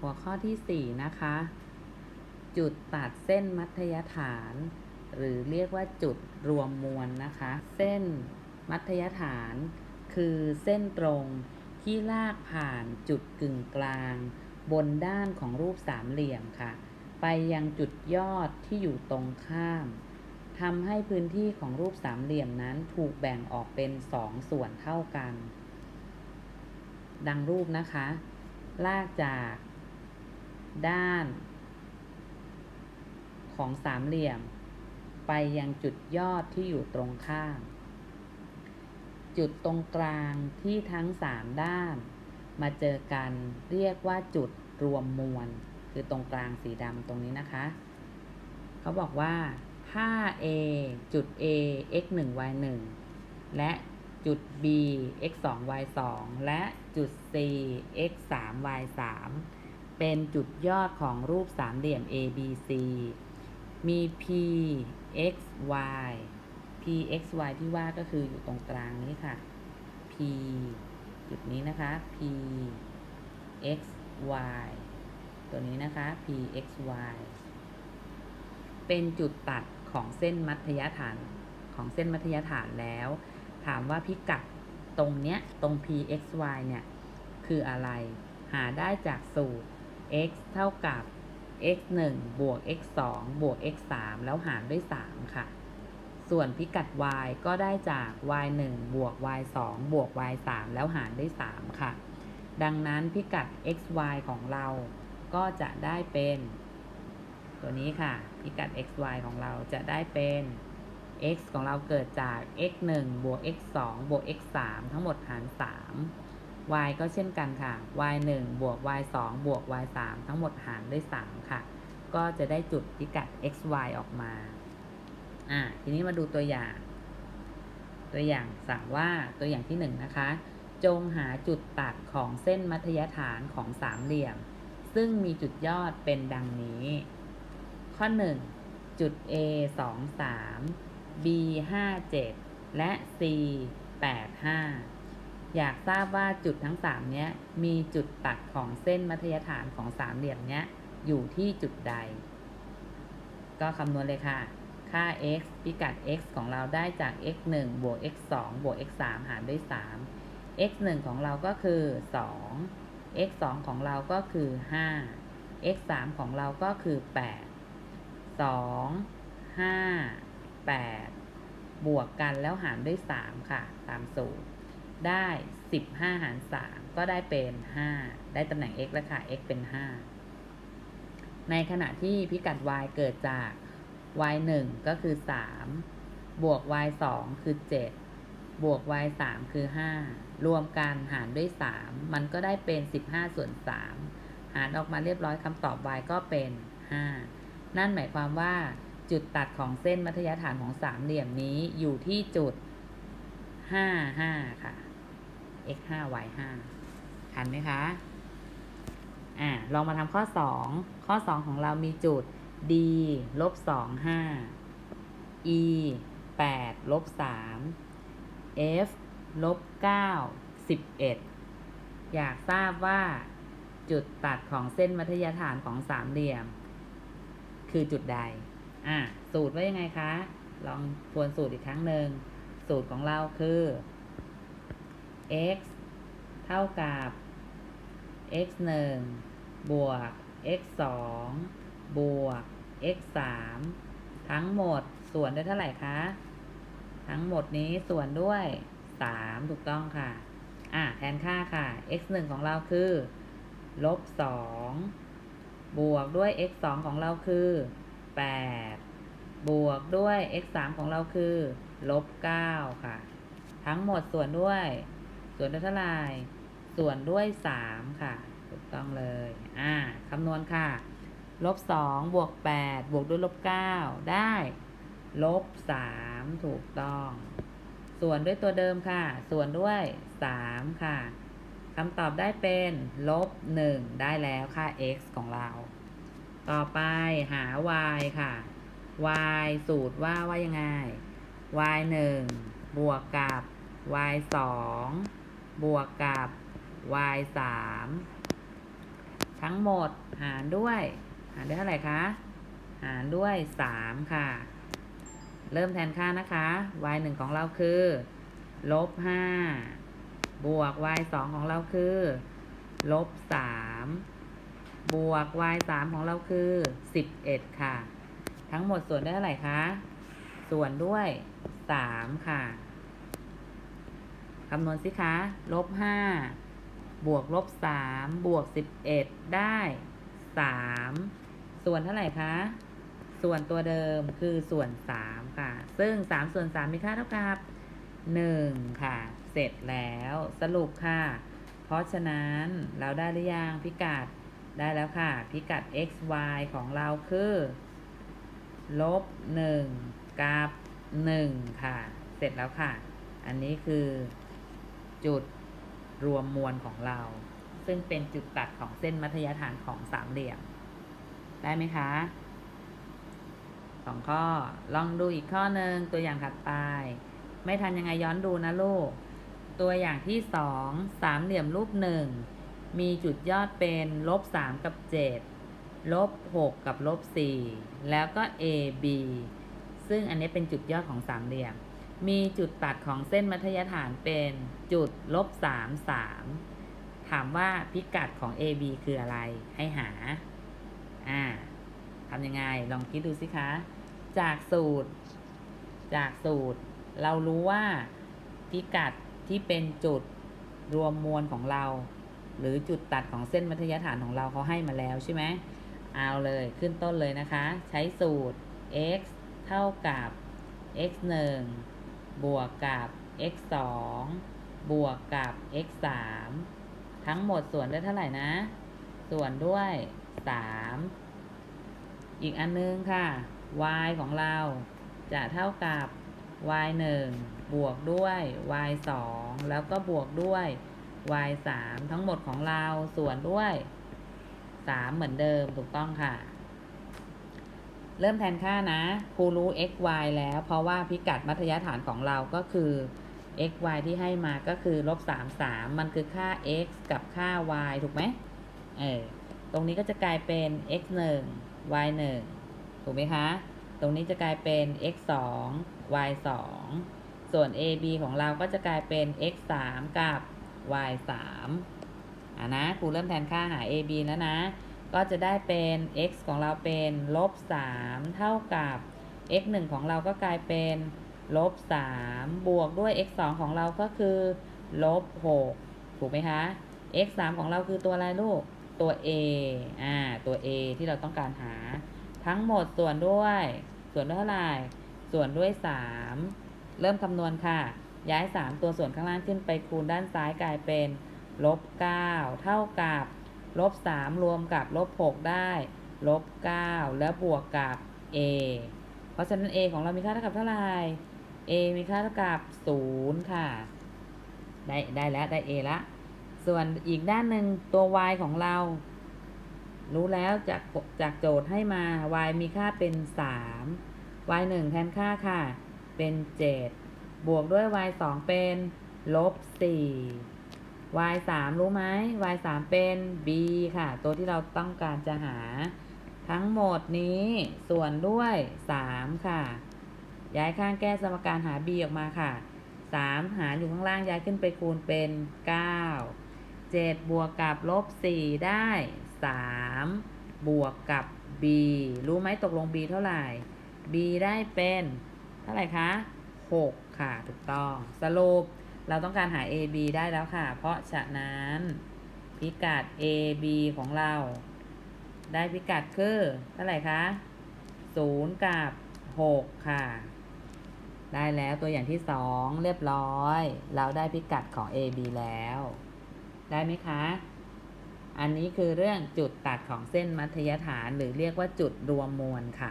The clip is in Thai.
หัวข้อที่ 4 นะคะ จุดตัดเส้นมัธยฐาน หรือเรียกว่าจุดรวมมวลนะคะ เส้นมัธยฐาน คือเส้นตรงที่ลากผ่านจุดกึ่งกลาง บนด้านของรูปสามเหลี่ยมค่ะ ไปยังจุดยอดที่อยู่ตรงข้ามทำให้พื้นที่ของรูปสามเหลี่ยมนั้นถูกแบ่งออกเป็นสองส่วนเท่ากัน ดังรูปนะคะ ลากจาก ด้าน ของสามเหลี่ยม ไปยังจุดยอดที่อยู่ตรงข้ามจุดตรงกลางที่ทั้งสามด้าน มาเจอกันเรียกว่าจุดรวมมวล คือตรงกลางสีดำตรงนี้นะคะ เขาบอกว่าถ้า a จุด a x 1 y 1และจุด b x 2 y 2และจุด c x 3 y 3 เป็นจุดยอดของรูปสามเหลี่ยม ABC มี p x y p x y ที่ว่าก็คืออยู่ตรงกลางนี้ค่ะ p จุดนี้นะคะ p x y ตัวนี้นะคะ p x y เป็นจุดตัดของเส้นมัธยฐานของเส้นมัธยฐานแล้ว ถามว่าพิกัดตรงเนี้ยตรง p x y เนี่ย คืออะไร หาได้จากสูตร x เท่ากับ x 1บวก x 2บวก x 3แล้วหารด้วย 3 ค่ะ ส่วนพิกัด y ก็ได้จาก y 1บวก y 2บวก y 3แล้วหารด้วย 3 ค่ะ ดังนั้นพิกัด x y ของเราก็จะได้เป็น ตัวนี้ค่ะ พิกัด x y ของเราจะได้เป็น x ของเราเกิดจาก x 1บวก x 2บวก x 3ทั้งหมดหาร 3 y ก็เช่นกันค่ะ y 1บวก y 2บวก y 3ทั้งหมดหารด้วย 3 ค่ะ ก็จะได้จุดพิกัด x y ออกมา อ่า ทีนี้มาดูตัวอย่าง ตัวอย่างสั่งว่าตัวอย่างที่ 1 นะคะ จงหาจุดตัดของเส้นมัธยฐานของสามเหลี่ยม ซึ่งมีจุดยอดเป็นดังนี้ ข้อ 1 จุด A 2 3 B 5 7และ C 8 5 อยากทราบว่าจุดทั้ง3เนี้ยมีจุดตัดของเส้นมัธยฐานของสามเหลี่ยมเนี้ยอยู่ที่จุดใด ก็คำนวณเลยค่ะ ค่า x พิกัด x ของเราได้จาก x 1บวก x 2บวก x 3หารด้วย3 x 1ของเราก็คือ 2 x 2ของเราก็คือ 5 x 3ของเราก็คือ 8 2 5 8 บวกกันแล้วหารด้วย 3 ค่ะ ตามสูตร ได้ 15 หาร 3 ก็ได้เป็น 5 ได้ตำแหน่ง x แล้วค่ะ x เป็น 5 ในขณะที่พิกัด y เกิดจาก y 1 ก็คือ 3 บวก y 2 คือ 7 บวก y 3 คือ 5 รวมกันหารด้วย 3 มันก็ได้เป็น 15 ส่วน 3 หารออกมาเรียบร้อยคำตอบ y ก็เป็น 5 นั่นหมายความว่าจุดตัดของเส้นมัธยฐานของสามเหลี่ยมนี้อยู่ที่จุด 5 5 ค่ะ x 5 y 5ทันไหมคะ อ่า ลองมาทำข้อ 2 ข้อ 2 ของเรามีจุด d ลบ2 5 e 8ลบ3 f ลบ9 11 อยากทราบว่าจุดตัดของเส้นมัธยฐานของสามเหลี่ยม คือจุดใด อะ สูตรว่ายังไงคะ ลองทวนสูตรอีกครั้งหนึ่ง สูตรของเราคือ x เท่ากับ x 1บวก x 2บวก x 3ทั้งหมดส่วนด้วยเท่าไหร่คะ ทั้งหมดนี้ส่วนด้วย 3 ถูกต้องค่ะ อะ แทนค่าค่ะ x 1ของเราคือลบ2บวกด้วย x 2ของเราคือ 8 บวกด้วย x 3ของเราคือลบ9ค่ะ ทั้งหมดส่วนด้วย ส่วนด้วยเท่าไหร่ส่วนด้วย 3 ค่ะ ถูกต้องเลย อ่าคำนวณค่ะ ลบ2บวก8บวกด้วยลบ9ได้ ลบ 3 ถูกต้อง ส่วนด้วยตัวเดิมค่ะ ส่วนด้วย 3 ค่ะคำตอบได้เป็น ลบ 1 ได้แล้วค่า x ของเรา ต่อไปหา y ค่ะ y สูตรว่าว่ายังไง y 1บวกกับ y 2 บวกกับ y 3ทั้งหมดหารด้วย หารด้วยเท่าไหร่คะ หารด้วยสามค่ะ เริ่มแทนค่านะคะ y หนึ่งของเราคือลบห้าบวก y สองของเราคือ ลบสามบวก y สามของเราคือสิบเอ็ดค่ะ ทั้งหมดส่วนได้เท่าไหร่คะ ส่วนด้วยสามค่ะ คำนวณสิคะ ลบห้าบวกลบสามบวกสิบเอ็ดได้สามส่วนเท่าไหร่คะ ส่วนตัวเดิมคือส่วนสามค่ะ ซึ่งสามส่วนสามมีค่าเท่ากับหนึ่งค่ะ เสร็จแล้วสรุปค่ะ เพราะฉะนั้นเราได้หรือยังพิกัดได้แล้วค่ะ พิกัด x y ของเราคือลบหนึ่งกับหนึ่งค่ะ เสร็จแล้วค่ะ อันนี้คือ จุดรวมมวลของเรา ซึ่งเป็นจุดตัดของเส้นมัธยฐานของสามเหลี่ยม ได้ไหมคะสองข้อ ลองดูอีกข้อหนึ่งตัวอย่างถัดไป ไม่ทันยังไงย้อนดูนะลูก ตัวอย่างที่สองสามเหลี่ยมรูปหนึ่งมีจุดยอดเป็นลบสามกับเจ็ดลบหกกับลบสี่แล้วก็ A B ซึ่งอันนี้เป็นจุดยอดของสามเหลี่ยม มีจุดตัดของเส้นมัธยฐานเป็นจุดลบสามสามถามว่าพิกัดของ AB คืออะไรให้หา อ่าทำยังไง ลองคิดดูสิคะ จากสูตร จากสูตร เรารู้ว่าพิกัดที่เป็นจุดรวมมวลของเรา หรือจุดตัดของเส้นมัธยฐานของเราเขาให้มาแล้วใช่ไหมเอาเลยขึ้นต้นเลยนะคะ ใช้สูตร x เท่ากับ x 1 บวกกับ x 2บวกกับ x 3ทั้งหมดส่วนด้วยเท่าไหร่นะ ส่วนด้วย 3 อีกอันนึงค่ะ y ของเราจะเท่ากับ y 1บวกด้วย y 2แล้วก็บวกด้วย y 3ทั้งหมดของเราส่วนด้วย 3 เหมือนเดิมถูกต้องค่ะ เริ่มแทนค่านะครูรู้ x y แล้ว เพราะว่าพิกัดมัธยฐานของเราก็คือ x y ที่ให้มาก็คือลบ3 3 มันคือค่า x กับค่า y ถูกไหมเออตรงนี้ก็จะกลายเป็น x 1 y 1ถูกไหมคะ ตรงนี้จะกลายเป็น x 2 y 2ส่วน a b ของเราก็จะกลายเป็น x 3กับ y 3อะนะครูเริ่มแทนค่าหา a b แล้วนะ ก็จะได้เป็น x ของเราเป็นลบ3เท่ากับ x 1ของเราก็กลายเป็นลบ3บวกด้วย x 2ของเราก็คือลบ6ถูกไหมคะ x 3ของเราคือตัวอะไรลูก ตัว a อ่า ตัว a ที่เราต้องการหา ทั้งหมดส่วนด้วย ส่วนด้วยเท่าไหร่ ส่วนด้วย 3 เริ่มคำนวณค่ะ ย้าย 3 ตัวส่วนข้างล่างขึ้นไปคูณด้านซ้ายกลายเป็นลบ9เท่ากับ ลบ 3 รวมกับลบ 6 ได้ลบ 9 แล้วบวกกับ a เพราะฉะนั้น a ของเรามีค่าเท่ากับเท่าไหร่ a มีค่าเท่ากับ 0 ค่ะ ได้ได้แล้วได้ a ละ ส่วนอีกด้านหนึ่งตัว y ของเรา รู้แล้วจากจากโจทย์ให้มา y มีค่าเป็น 3 y 1แทนค่าค่ะ เป็น 7 บวกด้วย y 2เป็นลบ 4 y 3รู้ไหม y 3เป็น b ค่ะ ตัวที่เราต้องการจะหา ทั้งหมดนี้ส่วนด้วย 3 ค่ะ ย้ายข้างแก้สมการหา b ออกมาค่ะ 3 หารอยู่ข้างล่างย้ายขึ้นไปคูณเป็น 9 7 บวกกับลบ 4 ได้ 3 บวกกับ b รู้ไหมตกลง b เท่าไหร่ b ได้เป็น เท่าไหร่คะ 6 ค่ะ ถูกต้อง สรุป เราต้องการหา a b ได้แล้วค่ะ เพราะฉะนั้นพิกัด a b ของเรา ได้พิกัดคือเท่าไหร่คะ0กับ 6 ค่ะ ได้แล้วตัวอย่างที่ 2 เรียบร้อย เราได้พิกัดของ a b แล้ว ได้ไหมคะ อันนี้คือเรื่องจุดตัดของเส้นมัธยฐานหรือเรียกว่าจุดรวมมวลค่ะ